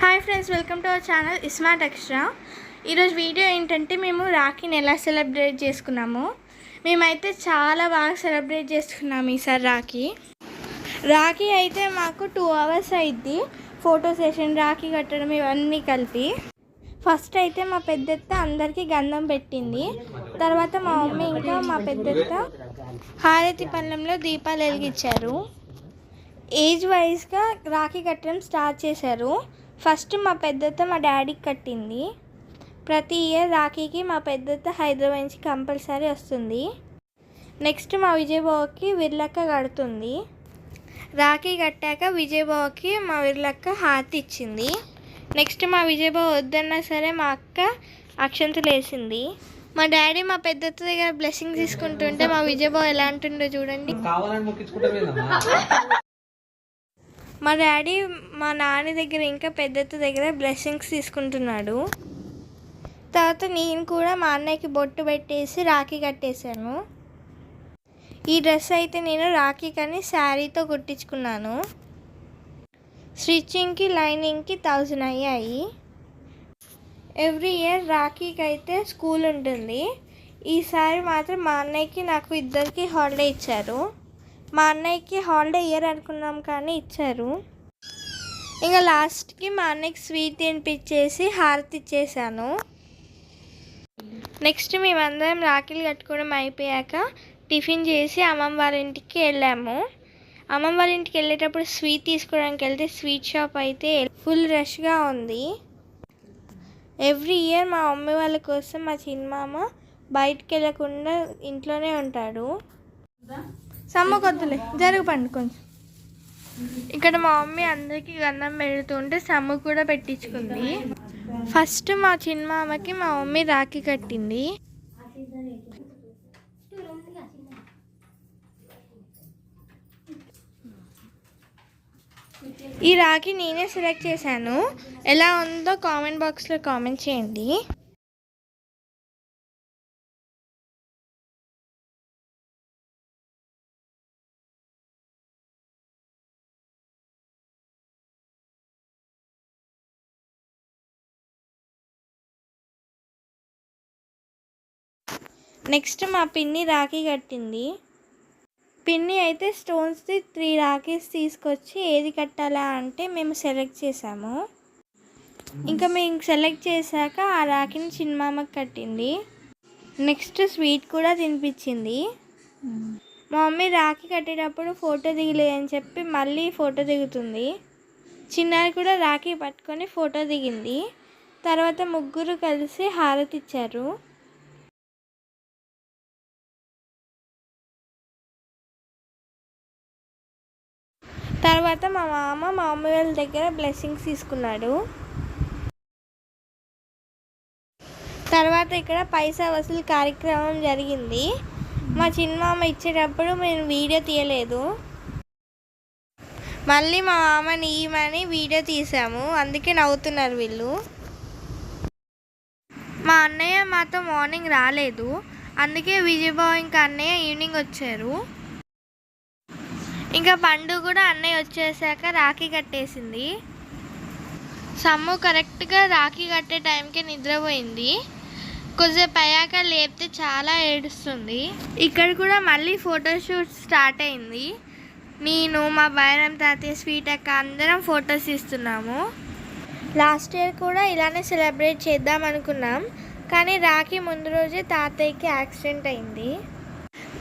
Hi friends welcome to our channel iSmart extra ఈరోజు video ఏంటంటే మేము రాఖీని ఎలా సెలబ్రేట్ చేసుకున్నాము. మేమైతే చాలా బాగా సెలబ్రేట్ చేసుకున్నాము ఈసారి రాఖీ. రాఖీ అయితే మాకు టూ అవర్స్ అయింది ఫోటో సెషన్ రాఖీ కట్టడం ఇవన్నీ కలిపి. ఫస్ట్ అయితే మా పెద్దత్త అందరికీ గంధం పెట్టింది. తర్వాత మా మమ్మీ ఇంకా మా పెద్దత్త హారతి పళ్ళెంలో దీపాలు వెలిగించారు. ఏజ్ వైజ్గా రాఖీ కట్టడం స్టార్ట్ చేశారు. ఫస్ట్ మా పెద్దత్త మా డాడీకి కట్టింది. ప్రతి ఇయర్ రాఖీకి మా పెద్దత్త హైదరాబాద్ నుంచి కంపల్సరీ వస్తుంది. నెక్స్ట్ మా విజయబాబుకి విర్లక్క కడుతుంది. రాఖీ కట్టాక విజయబాబుకి మా విర్లక్క హారతి ఇచ్చింది. నెక్స్ట్ మా విజయబాబు వద్దన్నా సరే మా అక్క అక్షంతలు వేసింది. మా డాడీ మా పెద్దత్త దగ్గర బ్లెస్సింగ్ తీసుకుంటుంటే మా విజయబాబు ఎలా అంటుండో చూడండి. మా డాడీ మా నాన్న దగ్గర ఇంకా పెద్దత్త దగ్గర బ్లెస్సింగ్స్ తీసుకుంటున్నాడు. తర్వాత నేను కూడా మా అన్నయ్యకి బొట్టు పెట్టేసి రాఖీ కట్టేశాను. ఈ డ్రెస్ అయితే నేను రాఖీ కానీ శారీతో కుట్టించుకున్నాను. స్టిచ్చింగ్కి లైనింగ్కి థౌజండ్ అయ్యాయి. ఎవ్రీ ఇయర్ రాఖీకి అయితే స్కూల్ ఉంటుంది. ఈసారి మాత్రం మా అన్నయ్యకి నాకు ఇద్దరికి హాలిడే ఇచ్చారు. మా అన్నయ్యకి హాలిడే ఇయర్ అనుకున్నాం కానీ ఇచ్చారు. ఇంకా లాస్ట్కి మా అన్నయ్యకి స్వీట్ తినిపించేసి హారతి ఇచ్చేసాను. నెక్స్ట్ మేమందరం రాఖీలు కట్టుకోవడం అయిపోయాక టిఫిన్ చేసి అమ్మమ్మ వాళ్ళ ఇంటికి వెళ్ళాము. అమ్మమ్మ వాళ్ళ ఇంటికి వెళ్ళేటప్పుడు స్వీట్ తీసుకోవడానికి వెళ్తే స్వీట్ షాప్ అయితే ఫుల్ రష్గా ఉంది. ఎవ్రీ ఇయర్ మా మమ్మీ వాళ్ళ కోసం మా చిన్నమామ బయటికి వెళ్ళకుండా ఇంట్లోనే ఉంటాడు. సమ్మ కొద్దులే జరుగు పండు కొంచెం. ఇక్కడ మా మమ్మీ అందరికీ గంధం పెడుతుంటే సమ్ము కూడా పెట్టించుకుంది. ఫస్ట్ మా చిన్నమామకి మా మమ్మీ రాఖీ కట్టింది. ఈ రాఖీ నేనే సెలెక్ట్ చేశాను. ఎలా ఉందో కామెంట్ బాక్స్లో కామెంట్ చేయండి. నెక్స్ట్ మా పిన్ని రాఖీ కట్టింది. పిన్ని అయితే స్టోన్స్ది త్రీ రాఖీస్ తీసుకొచ్చి ఏది కట్టాలా అంటే మేము సెలెక్ట్ చేసాము. ఇంకా మేము సెలెక్ట్ చేశాక ఆ రాఖీని చిన్నమామకి కట్టింది. నెక్స్ట్ స్వీట్ కూడా తినిపించింది. మా మమ్మీ రాఖీ కట్టేటప్పుడు ఫోటో దిగలేదని చెప్పి మళ్ళీ ఫోటో దిగుతుంది. చిన్నారి కూడా రాఖీ పట్టుకొని ఫోటో దిగింది. తర్వాత ముగ్గురు కలిసి హారతి ఇచ్చారు. తర్వాత మా మామ మా మమ్మీ వాళ్ళ దగ్గర బ్లెస్సింగ్స్ తీసుకున్నాడు. తర్వాత ఇక్కడ పైసా వసూలు కార్యక్రమం జరిగింది. మా చిన్నమామ ఇచ్చేటప్పుడు మేము వీడియో తీయలేదు. మళ్ళీ మా మామని ఇవ్వమని వీడియో తీసాము అందుకే నవ్వుతున్నారు వీళ్ళు. మా అన్నయ్య మాతో మార్నింగ్ రాలేదు. అందుకే విజయబాబు ఇంకా అన్నయ్య ఈవినింగ్ వచ్చారు. ఇంకా పండు కూడా అన్నయ్య వచ్చేసాక రాఖీ కట్టేసింది. సమ్ము కరెక్ట్గా రాఖీ కట్టే టైంకి నిద్రపోయింది. కొద్దిసేపు అయ్యాక లేపితే చాలా ఏడుస్తుంది. ఇక్కడ కూడా మళ్ళీ ఫోటోషూట్ స్టార్ట్ అయింది. నేను మా బైరం తాతయ్య స్వీట్ అక్క అందరం ఫొటోస్ ఇస్తున్నాము లాస్ట్ ఇయర్ కూడా ఇలానే సెలబ్రేట్ చేద్దాం అనుకున్నాం. కానీ రాఖీ ముందు రోజే తాతయ్యకి యాక్సిడెంట్ అయింది.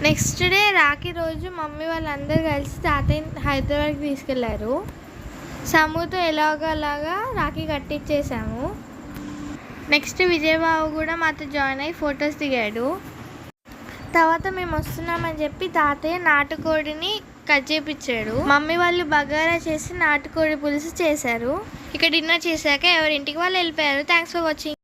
నెక్స్ట్ డే రాఖీ రోజు మమ్మీ వాళ్ళందరూ కలిసి తాతయ్య హైదరాబాద్కి తీసుకెళ్ళారు. సమ్ముతో ఎలాగోలాగా రాఖీ కట్టించేసాము నెక్స్ట్ విజయబాబు కూడా మాతో జాయిన్ అయ్యి ఫొటోస్ దిగాడు. తర్వాత మేము వస్తున్నామని చెప్పి తాతయ్య నాటుకోడిని కట్ చేపించాడు మమ్మీ వాళ్ళు బగారా చేసి నాటుకోడి పులుసు చేశారు. ఇక డిన్నర్ చేశాక ఎవరింటికి వాళ్ళు వెళ్ళిపోయారు. Thanks for watching